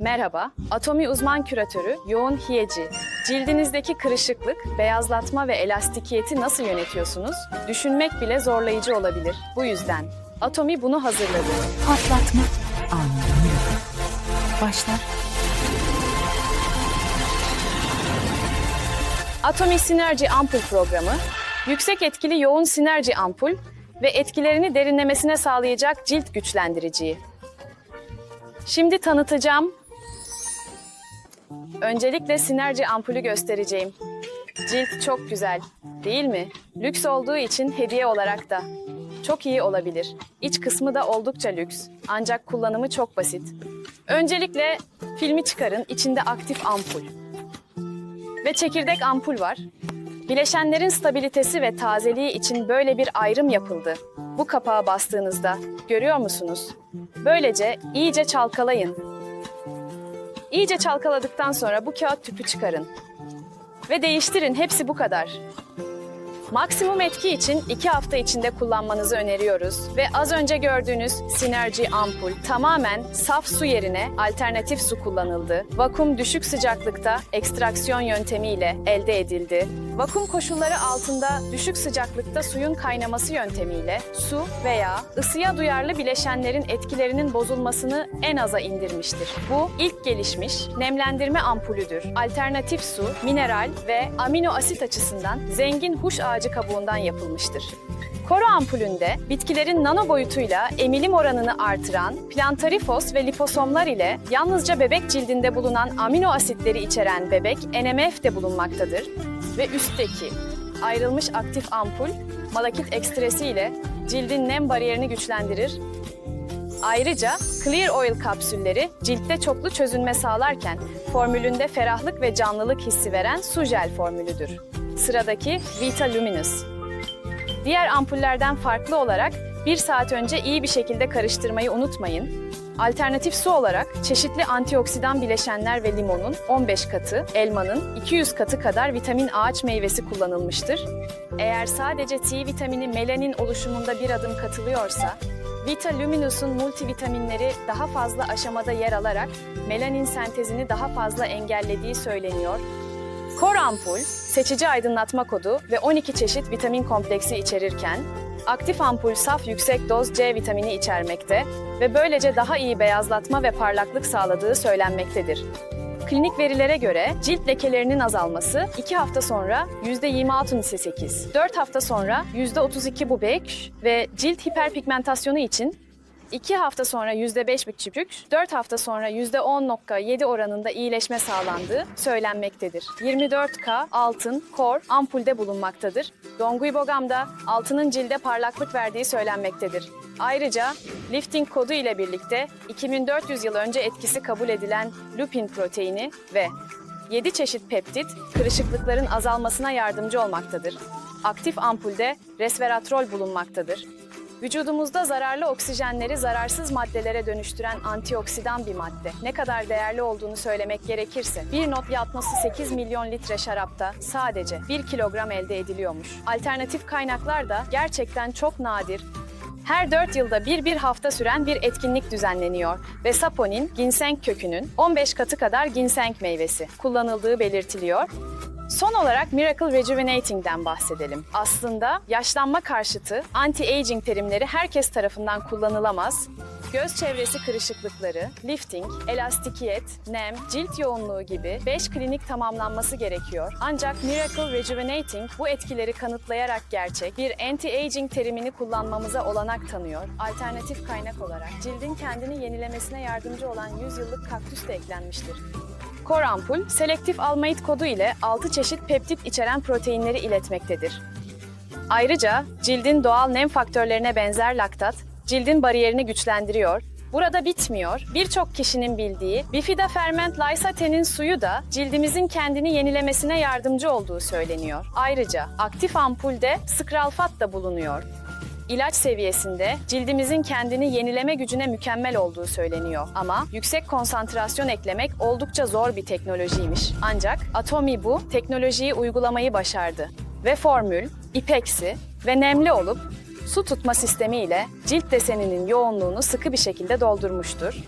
Merhaba, Atomi uzman küratörü Yoğun Hiyeci. Cildinizdeki kırışıklık, beyazlatma ve elastikiyeti nasıl yönetiyorsunuz? Düşünmek bile zorlayıcı olabilir. Bu yüzden Atomi bunu hazırladı. Patlatma anında. Başlar. Atomi Sinerji Ampul programı, yüksek etkili yoğun sinerji ampul ve etkilerini derinlemesine sağlayacak cilt güçlendiriciyi. Şimdi tanıtacağım. Öncelikle sinerji ampulü göstereceğim. Cilt çok güzel, değil mi? Lüks olduğu için hediye olarak da. Çok iyi olabilir. İç kısmı da oldukça lüks. Ancak kullanımı çok basit. Öncelikle filmi çıkarın, içinde aktif ampul ve çekirdek ampul var. Bileşenlerin stabilitesi ve tazeliği için böyle bir ayrım yapıldı. Bu kapağa bastığınızda görüyor musunuz? Böylece iyice çalkalayın. İyice çalkaladıktan sonra bu kağıt tüpü çıkarın. Ve değiştirin. Hepsi bu kadar. Maksimum etki için 2 hafta içinde kullanmanızı öneriyoruz ve az önce gördüğünüz Synergy ampul tamamen saf su yerine alternatif su kullanıldı. Vakum düşük sıcaklıkta ekstraksiyon yöntemiyle elde edildi. Vakum koşulları altında düşük sıcaklıkta suyun kaynaması yöntemiyle su veya ısıya duyarlı bileşenlerin etkilerinin bozulmasını en aza indirmiştir. Bu ilk gelişmiş nemlendirme ampulüdür. Alternatif su, mineral ve amino asit açısından zengin huş ağacı kabuğundan yapılmıştır. Koro ampulünde bitkilerin nano boyutuyla emilim oranını artıran plantarifos ve liposomlar ile yalnızca bebek cildinde bulunan amino asitleri içeren bebek NMF de bulunmaktadır ve üstteki ayrılmış aktif ampul malakit ekstresi ile cildin nem bariyerini güçlendirir Ayrıca Clear Oil kapsülleri ciltte çoklu çözünme sağlarken formülünde ferahlık ve canlılık hissi veren su jel formülüdür. Sıradaki Vita Luminous. Diğer ampullerden farklı olarak bir saat önce iyi bir şekilde karıştırmayı unutmayın. Alternatif su olarak çeşitli antioksidan bileşenler ve limonun 15 katı, elmanın 200 katı kadar vitamin ağaç meyvesi kullanılmıştır. Eğer sadece C vitamini melanin oluşumunda bir adım katılıyorsa, Vita Luminous'un multivitaminleri daha fazla aşamada yer alarak melanin sentezini daha fazla engellediği söyleniyor. Kor ampul, seçici aydınlatma kodu ve 12 çeşit vitamin kompleksi içerirken, aktif ampul saf yüksek doz C vitamini içermekte ve böylece daha iyi beyazlatma ve parlaklık sağladığı söylenmektedir. Klinik verilere göre cilt lekelerinin azalması 2 hafta sonra %26 ise 8, 4 hafta sonra %32 bu bek ve cilt hiperpigmentasyonu için 2 hafta sonra %5,5, 4 hafta sonra %10.7 oranında iyileşme sağlandığı söylenmektedir. 24K altın, kor, ampulde bulunmaktadır. Dongui Bogam'da altının cilde parlaklık verdiği söylenmektedir. Ayrıca lifting kodu ile birlikte 2400 yıl önce etkisi kabul edilen lupin proteini ve 7 çeşit peptit kırışıklıkların azalmasına yardımcı olmaktadır. Aktif ampulde resveratrol bulunmaktadır. Vücudumuzda zararlı oksijenleri zararsız maddelere dönüştüren antioksidan bir madde. Ne kadar değerli olduğunu söylemek gerekirse, bir not yatması 8 milyon litre şarapta sadece 1 kilogram elde ediliyormuş. Alternatif kaynaklar da gerçekten çok nadir her 4 yılda bir bir hafta süren bir etkinlik düzenleniyor ve saponin, ginseng kökünün 15 katı kadar ginseng meyvesi kullanıldığı belirtiliyor. Son olarak Miracle Rejuvenating'den bahsedelim. Aslında yaşlanma karşıtı anti-aging terimleri herkes tarafından kullanılamaz. Göz çevresi kırışıklıkları, lifting, elastikiyet, nem, cilt yoğunluğu gibi 5 klinik tamamlanması gerekiyor. Ancak Miracle Rejuvenating bu etkileri kanıtlayarak gerçek bir anti-aging terimini kullanmamıza olanak tanıyor. Alternatif kaynak olarak cildin kendini yenilemesine yardımcı olan 100 yıllık kaktüs de eklenmiştir. Kor ampul, selektif almayit kodu ile 6 çeşit peptit içeren proteinleri iletmektedir. Ayrıca cildin doğal nem faktörlerine benzer laktat, cildin bariyerini güçlendiriyor. Burada bitmiyor. Birçok kişinin bildiği bifida ferment lysatenin suyu da cildimizin kendini yenilemesine yardımcı olduğu söyleniyor. Ayrıca aktif ampulde skralfat da bulunuyor. İlaç seviyesinde cildimizin kendini yenileme gücüne mükemmel olduğu söyleniyor. Ama yüksek konsantrasyon eklemek oldukça zor bir teknolojiymiş. Ancak Atomi bu teknolojiyi uygulamayı başardı. Ve formül, ipeksi ve nemli olup su tutma sistemi ile cilt deseninin yoğunluğunu sıkı bir şekilde doldurmuştur.